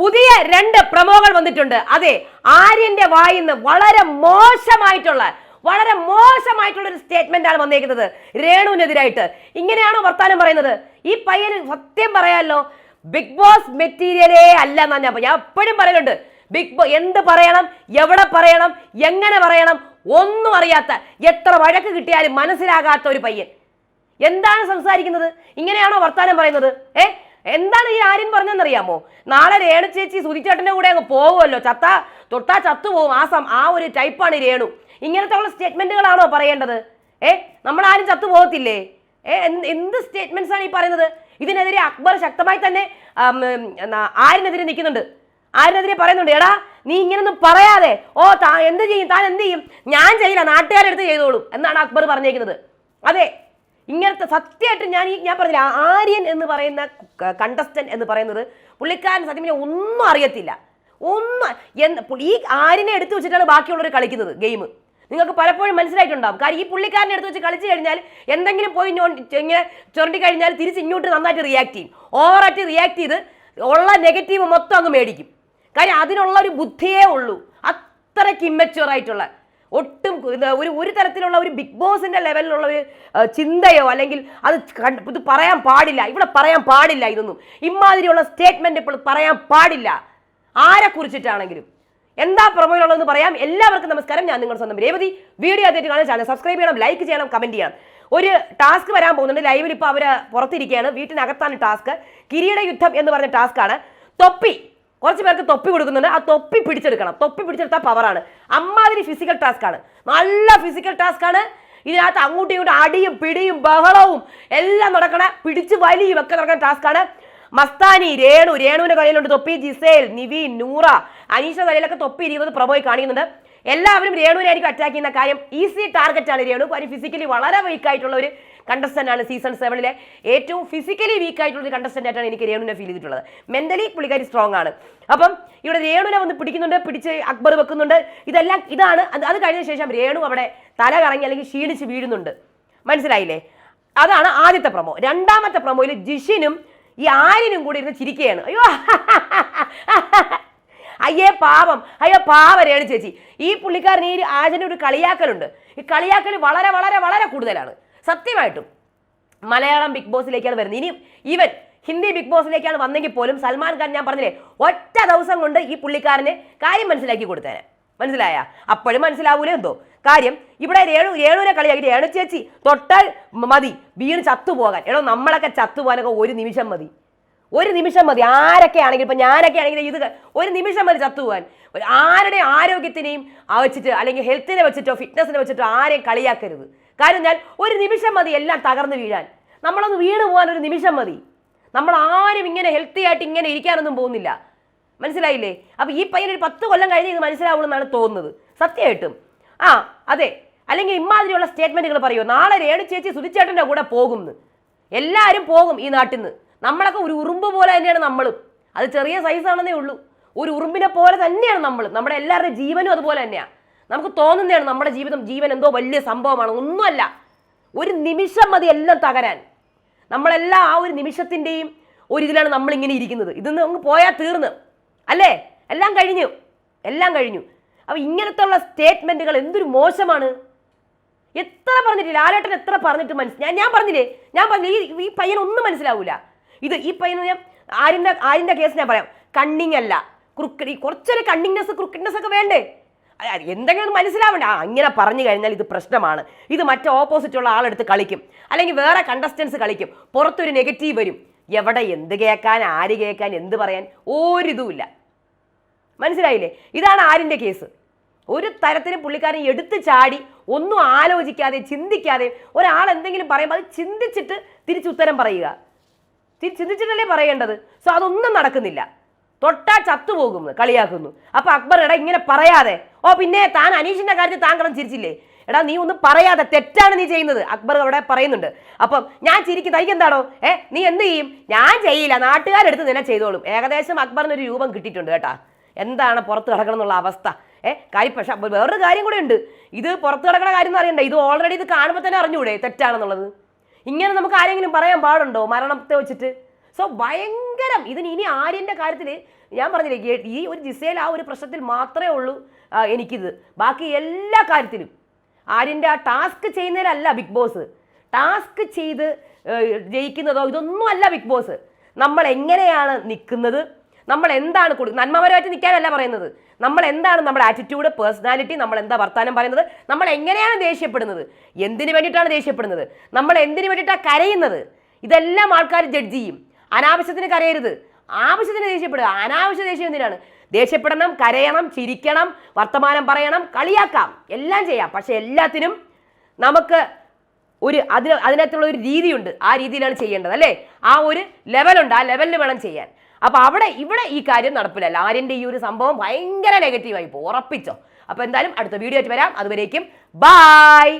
പുതിയ രണ്ട് പ്രമോകൾ വന്നിട്ടുണ്ട്. അതെ ആര്യന്റെ വായിന്ന് വളരെ മോശമായിട്ടുള്ള വളരെ മോശമായിട്ടുള്ള ഒരു സ്റ്റേറ്റ്മെന്റ് ആണ് വന്നേക്കുന്നത്. രേണുവിനെതിരായിട്ട്. ഇങ്ങനെയാണോ വർത്താനം പറയുന്നത്? ഈ പയ്യന് സത്യം പറയാമല്ലോ ബിഗ് ബോസ് മെറ്റീരിയലേ അല്ല എന്നാ ഞാൻ ഞാൻ എപ്പോഴും പറയുന്നുണ്ട് ബിഗ് ബോ എന്ത് പറയണം എവിടെ പറയണം എങ്ങനെ പറയണം ഒന്നും അറിയാത്ത എത്ര വഴക്ക് കിട്ടിയാലും മനസ്സിലാകാത്ത ഒരു പയ്യൻ. എന്താണ് സംസാരിക്കുന്നത്? ഇങ്ങനെയാണോ വർത്താനം പറയുന്നത്? ഏ? എന്താണ് ഈ ആര്യൻ പറഞ്ഞതെന്നറിയാമോ? നാളെ രേണു ചേച്ചി സുധിച്ചേട്ടന്റെ കൂടെ അങ്ങ് പോകുമല്ലോ. ചത്ത തൊട്ടാ ചത്തു പോകും ആ സം ആ ഒരു ടൈപ്പാണ് രേണു. ഇങ്ങനത്തെ ഉള്ള സ്റ്റേറ്റ്മെന്റുകളാണോ പറയേണ്ടത്? ഏ ആരും ചത്തു പോകത്തില്ലേ ഏ എന്ത് സ്റ്റേറ്റ്മെന്റ്സ് ആണ് ഈ പറയുന്നത്? ഇതിനെതിരെ അക്ബർ ശക്തമായി തന്നെ ആരിനെതിരെ നിൽക്കുന്നുണ്ട്. ആരിനെതിരെ പറയുന്നുണ്ട് എടാ നീ ഇങ്ങനൊന്നും പറയാതെ ഓ താ എന്ത് ചെയ്യും? താൻ എന്ത് ചെയ്യും? ഞാൻ ചെയ്യില്ല നാട്ടുകാരെടുത്ത് ചെയ്തോളൂ എന്നാണ് അക്ബർ പറഞ്ഞേക്കുന്നത്. അതെ ഇങ്ങനത്തെ സത്യമായിട്ട് ഞാൻ ഈ ഞാൻ പറഞ്ഞില്ല ആര്യൻ എന്ന് പറയുന്ന കണ്ടസ്റ്റന്റ് എന്ന് പറയുന്നത് പുള്ളിക്കാരൻ സത്യം ഒന്നും അറിയത്തില്ല. ഒന്നും ഈ ആര്യനെ എടുത്തു വെച്ചിട്ടാണ് ബാക്കിയുള്ളവർ കളിക്കുന്നത് ഗെയിം നിങ്ങൾക്ക് പലപ്പോഴും മനസ്സിലായിട്ടുണ്ടാവും. കാര്യം ഈ പുള്ളിക്കാരനെ എടുത്ത് വെച്ച് കളിച്ചു കഴിഞ്ഞാൽ എന്തെങ്കിലും പോയി ഇങ്ങനെ ചുരണ്ടി കഴിഞ്ഞാൽ തിരിച്ച് ഇങ്ങോട്ട് നന്നായിട്ട് റിയാക്ട് ചെയ്യും. ഓവറായിട്ട് റിയാക്ട് ചെയ്ത് ഉള്ള നെഗറ്റീവ് മൊത്തം അങ്ങ് മേടിക്കും. കാര്യം അതിനുള്ള ഒരു ബുദ്ധിയേ ഉള്ളൂ. അത്രയ്ക്ക് ഇമ്മച്ചുവർ ആയിട്ടുള്ള ഒട്ടും ഒരു ഒരു തരത്തിലുള്ള ഒരു ബിഗ് ബോസിന്റെ ലെവലിലുള്ള ഒരു ചിന്തയോ അല്ലെങ്കിൽ അത് ഇത് പറയാൻ പാടില്ല. ഇവിടെ പറയാൻ പാടില്ല ഇതൊന്നും. ഇമാതിരിയുള്ള സ്റ്റേറ്റ്മെന്റ് ഇപ്പോൾ പറയാൻ പാടില്ല. ആരെ കുറിച്ചിട്ടാണെങ്കിലും. എന്താ പ്രൊമോയിലുള്ളതെന്ന് പറയാം. എല്ലാവർക്കും നമസ്കാരം. ഞാൻ നിങ്ങളുടെ സ്വന്തം രേവതി. വീഡിയോ ആദ്യമായിട്ട് കാണാൻ ചാനൽ സബ്സ്ക്രൈബ് ചെയ്യണം ലൈക്ക് ചെയ്യണം കമന്റ് ചെയ്യണം. ഒരു ടാസ്ക് വരാൻ പോകുന്നുണ്ട്. ലൈവിൽ ഇപ്പോൾ അവർ പുറത്തിരിക്കുകയാണ്. വീട്ടിനകത്താണ് ടാസ്ക് കിരീട യുദ്ധം എന്ന് പറഞ്ഞ ടാസ്ക് ആണ്. തൊപ്പി. കുറച്ച് പേർക്ക് തൊപ്പി കൊടുക്കുന്നുണ്ട്. ആ തൊപ്പി പിടിച്ചെടുക്കണം. തൊപ്പി പിടിച്ചെടുത്താൽ പവറാണ്. അമ്മാതിരി ഫിസിക്കൽ ടാസ്ക് ആണ്. നല്ല ഫിസിക്കൽ ടാസ്ക് ആണ്. ഇതിനകത്ത് അങ്ങോട്ടും ഇങ്ങോട്ടും അടിയും പിടിയും ബഹളവും എല്ലാം നടക്കണ പിടിച്ച് വലിയും ഒക്കെ നടക്കുന്ന ടാസ്ക് ആണ്. മസ്താനി രേണു രേണുവിന്റെ കയ്യിലുണ്ട് തൊപ്പി. ജിസേൽ നിവി നൂറ അനീഷ കയ്യിലൊക്കെ തൊപ്പി ഇരിക്കുന്നത് പ്രഭോയി കാണിക്കുന്നുണ്ട്. എല്ലാവരും രേണുവിനെ ആയിരിക്കും അറ്റാക്ക് ചെയ്യുന്ന കാര്യം. ഈസി ടാർഗറ്റ് ആണ് രേണു. കാര്യം ഫിസിക്കലി വളരെ വീക്കായിട്ടുള്ള ഒരു കണ്ടസ്റ്റന്റ് ആണ് സീസൺ സെവനിലെ ഏറ്റവും ഫിസിക്കലി വീക്ക് ആയിട്ടുള്ള ഒരു കണ്ടസ്റ്റന്റ് ആയിട്ടാണ് എനിക്ക് രേണുവിനെ ഫീൽ ചെയ്തിട്ടുള്ളത്. മെന്റലി പുള്ളിക്കാരി സ്ട്രോങ് ആണ്. അപ്പം ഇവിടെ രേണുവിനെ വന്ന് പിടിക്കുന്നുണ്ട് പിടിച്ച് അക്ബർ വെക്കുന്നുണ്ട്. ഇതെല്ലാം ഇതാണ്. അത് കഴിഞ്ഞ ശേഷം രേണു അവിടെ തല കറങ്ങി അല്ലെങ്കിൽ ക്ഷീണിച്ച് വീഴുന്നുണ്ട്. മനസ്സിലായില്ലേ? അതാണ് ആദ്യത്തെ പ്രമോ രണ്ടാമത്തെ പ്രമോയിൽ ജിഷിനും ഈ ആര്യനും കൂടി ഇരുന്ന് ചിരിക്കുകയാണ്. അയ്യോ അയ്യേ പാവം. അയ്യോ രേണു ചേച്ചി. ഈ പുള്ളിക്കാരൻ ഈ ആചന ഒരു കളിയാക്കലുണ്ട്. ഈ കളിയാക്കൽ വളരെ വളരെ വളരെ കൂടുതലാണ്. സത്യമായിട്ടും മലയാളം ബിഗ് ബോസിലേക്കാണ് വരുന്നത്. ഇനി ഈവൻ ഹിന്ദി ബിഗ് ബോസിലേക്കാണ് വന്നെങ്കിൽ പോലും സൽമാൻ ഖാൻ ഞാൻ പറഞ്ഞില്ലേ ഒറ്റ ദിവസം കൊണ്ട് ഈ പുള്ളിക്കാരന് കാര്യം മനസ്സിലാക്കി കൊടുത്തേനെ. മനസ്സിലായ? അപ്പോഴും മനസ്സിലാവൂലേ എന്തോ? കാര്യം ഇവിടെ രേണു രേണുവിനെ കളിയാക്കി രേണു ചേച്ചി തൊട്ടാൽ മതി വീണ് ചത്തുപോകാൻ. എടോ നമ്മളൊക്കെ ചത്തുപോകാനൊക്കെ ഒരു നിമിഷം മതി. ഒരു നിമിഷം മതി. ആരൊക്കെ ആണെങ്കിൽ ഇപ്പൊ ഞാനൊക്കെ ആണെങ്കിൽ ഇത് ഒരു നിമിഷം മതി ചത്തുപോകാൻ. ആരുടെ ആരോഗ്യത്തിനെയും വെച്ചിട്ട് അല്ലെങ്കിൽ ഹെൽത്തിനെ വെച്ചിട്ടോ ഫിറ്റ്നസിനെ വെച്ചിട്ടോ ആരെയും കളിയാക്കരുത്. കാര്യം ഞാൻ ഒരു നിമിഷം മതി എല്ലാം തകർന്നു വീഴാൻ. നമ്മളൊന്ന് വീണ് പോകാൻ ഒരു നിമിഷം മതി. നമ്മൾ ആരും ഇങ്ങനെ ഹെൽത്തി ആയിട്ട് ഇങ്ങനെ ഇരിക്കാനൊന്നും പോകുന്നില്ല. മനസ്സിലായില്ലേ? അപ്പൊ ഈ പയ്യൻ ഒരു പത്ത് കൊല്ലം കഴിഞ്ഞ് ഇത് മനസ്സിലാവുള്ളൂ എന്നാണ് തോന്നുന്നത്. സത്യമായിട്ടും. ആ അതെ. അല്ലെങ്കിൽ ഇമാതിരിയുള്ള സ്റ്റേറ്റ്മെന്റുകൾ പറയുമോ നാളെ രേണു ചേച്ചി സുധിച്ചേട്ടന്റെ കൂടെ പോകുമെന്ന് എല്ലാവരും പോകും ഈ നാട്ടിൽ നിന്ന് നമ്മളൊക്കെ ഒരു ഉറുമ്പ് പോലെ തന്നെയാണ് നമ്മളും. അത് ചെറിയ സൈസാണെന്നേ ഉള്ളൂ. ഒരു ഉറുമ്പിനെ പോലെ തന്നെയാണ് നമ്മൾ നമ്മുടെ എല്ലാവരുടെയും ജീവനും അതുപോലെ തന്നെയാണ് നമുക്ക് തോന്നുന്നതാണ് നമ്മുടെ ജീവിതം ജീവൻ എന്തോ വലിയ സംഭവമാണ്. ഒന്നുമല്ല. ഒരു നിമിഷം മതി എല്ലാം തകരാൻ. നമ്മളെല്ലാം ആ ഒരു നിമിഷത്തിന്റെയും ഒരു ഇതിലാണ് നമ്മൾ ഇങ്ങനെ ഇരിക്കുന്നത്. ഇതിന്ന് അങ്ങ് പോയാൽ തീർന്ന്. അല്ലേ? എല്ലാം കഴിഞ്ഞു. എല്ലാം കഴിഞ്ഞു. അപ്പോൾ ഇങ്ങനത്തെ ഉള്ള സ്റ്റേറ്റ്മെന്റുകൾ എന്തൊരു മോശമാണ്? എത്ര പറഞ്ഞിട്ട് ലാലേട്ടൻ എത്ര പറഞ്ഞിട്ട് മനസ്സിൽ ഞാൻ ഞാൻ പറഞ്ഞില്ലേ? ഞാൻ പറഞ്ഞില്ല? ഈ ഈ പയ്യൻ ഒന്നും മനസ്സിലാവൂല. ഇത് ഈ പയ്യനെ ഞാൻ ആരിന്റെ ആരിന്റെ കേസ് ഞാൻ പറയാം. കണ്ണിങ് അല്ല. ക്രുക്കറ്റ് കുറച്ചൊരു കണ്ണിങ്നെസ് ക്രിക്കറ്റ്നെസ് ഒക്കെ വേണ്ടേ? എന്തെങ്കിലും മനസ്സിലാവണ്ട? ആ ഇങ്ങനെ പറഞ്ഞു കഴിഞ്ഞാൽ ഇത് പ്രശ്നമാണ്. ഇത് മറ്റേ ഓപ്പോസിറ്റുള്ള ആളെടുത്ത് കളിക്കും. അല്ലെങ്കിൽ വേറെ കണ്ടസ്റ്റൻസ് കളിക്കും. പുറത്തൊരു നെഗറ്റീവ് വരും. എവിടെ എന്ത് കേൾക്കാൻ ആര് കേൾക്കാൻ എന്ത് പറയാൻ ഒരിതുമില്ല മനസ്സിലായില്ലേ? ഇതാണ് ആരിന്റെ കേസ് ഒരു തരത്തിലും പുള്ളിക്കാരൻ എടുത്തു ചാടി ഒന്നും ആലോചിക്കാതെ ചിന്തിക്കാതെ ഒരാൾ എന്തെങ്കിലും പറയുമ്പോൾ അത് ചിന്തിച്ചിട്ട് തിരിച്ചുത്തരം പറയുക. ചിന്തിച്ചിട്ടല്ലേ പറയേണ്ടത്? സോ അതൊന്നും നടക്കുന്നില്ല. തൊട്ടാ ചത്തുപോകുന്നു കളിയാക്കുന്നു. അപ്പൊ അക്ബർ ഇട ഇങ്ങനെ പറയാതെ ഓ പിന്നെ താൻ അനീഷിന്റെ കാര്യത്തിൽ താങ്കളും ചിരിച്ചില്ലേ? എടാ നീ ഒന്നും പറയാതെ തെറ്റാണ് നീ ചെയ്യുന്നത്. അക്ബർ അവിടെ പറയുന്നുണ്ട്. അപ്പം ഞാൻ ചിരിക്കും തനിക്ക് എന്താണോ? ഏ നീ എന്ത് ചെയ്യും? ഞാൻ ചെയ്യില്ല നാട്ടുകാരെടുത്ത് നിന്നെ ചെയ്തോളും. ഏകദേശം അക്ബറിന് ഒരു രൂപം കിട്ടിയിട്ടുണ്ട് കേട്ടാ. എന്താണ് പുറത്ത് കിടക്കണം എന്നുള്ള അവസ്ഥ? ഏ കാര്യം പക്ഷെ വേറൊരു കാര്യം കൂടെ ഉണ്ട്. ഇത് പുറത്ത് കിടക്കണ കാര്യം എന്ന് അറിയണ്ട. ഇത് ഓൾറെഡി ഇത് കാണുമ്പോൾ തന്നെ അറിഞ്ഞൂടെ തെറ്റാണെന്നുള്ളത്? ഇങ്ങനെ നമുക്ക് ആരെങ്കിലും പറയാൻ പാടുണ്ടോ മരണത്തെ വെച്ചിട്ട്? സോ ഭയങ്കര ഭയങ്കരം ഇതിന് ഇനി ആര്യന്റെ കാര്യത്തിൽ ഞാൻ പറഞ്ഞില്ലേ ഈ- ഒരു ദിശയിൽ ആ ഒരു പ്രശ്നത്തിൽ മാത്രമേ ഉള്ളൂ എനിക്കിത്. ബാക്കി എല്ലാ കാര്യത്തിലും. ആര്യന്റെ ആ ടാസ്ക് ചെയ്യുന്നതിലല്ല ബിഗ് ബോസ്. ടാസ്ക് ചെയ്ത് ജയിക്കുന്നതോ ഇതൊന്നും അല്ല ബിഗ് ബോസ്. നമ്മൾ എങ്ങനെയാണ് നിൽക്കുന്നത്? നമ്മൾ എന്താണ് കൊടുക്കുന്നത് നന്മപരമായിട്ട് നിൽക്കാനല്ല പറയുന്നത്. നമ്മൾ എന്താണ് നമ്മുടെ ആറ്റിറ്റ്യൂഡ് പേഴ്സണാലിറ്റി നമ്മൾ എന്താ വർത്താനം പറയുന്നത്? നമ്മൾ എങ്ങനെയാണ് ദേഷ്യപ്പെടുന്നത്? എന്തിനു വേണ്ടിയിട്ടാണ് ദേഷ്യപ്പെടുന്നത്? നമ്മൾ എന്തിനു വേണ്ടിയിട്ടാണ് കരയുന്നത്? ഇതെല്ലാം ആൾക്കാർ ജഡ്ജ് ചെയ്യും. അനാവശ്യത്തിന് കരയരുത്. ആവശ്യത്തിന് ദേഷ്യപ്പെടുക. അനാവശ്യ ദേഷ്യം എന്തിനാണ്? ദേഷ്യപ്പെടണം കരയണം ചിരിക്കണം വർത്തമാനം പറയണം കളിയാക്കാം. എല്ലാം ചെയ്യാം. പക്ഷെ എല്ലാത്തിനും നമുക്ക് ഒരു അതിന് അതിനകത്തുള്ള ഒരു രീതിയുണ്ട്. ആ രീതിയിലാണ് ചെയ്യേണ്ടത് അല്ലേ? ആ ഒരു ലെവലുണ്ട് ആ ലെവലിൽ വേണം ചെയ്യാൻ. അപ്പോൾ അവിടെ ഇവിടെ ഈ കാര്യം നടപ്പിലല്ല ആര്യന്റെ ഈ ഒരു സംഭവം ഭയങ്കര നെഗറ്റീവായി പോ ഉറപ്പിച്ചോ? അപ്പോൾ എന്തായാലും അടുത്ത വീഡിയോ ആയിട്ട് വരാം. അതുവരേക്കും ബായ്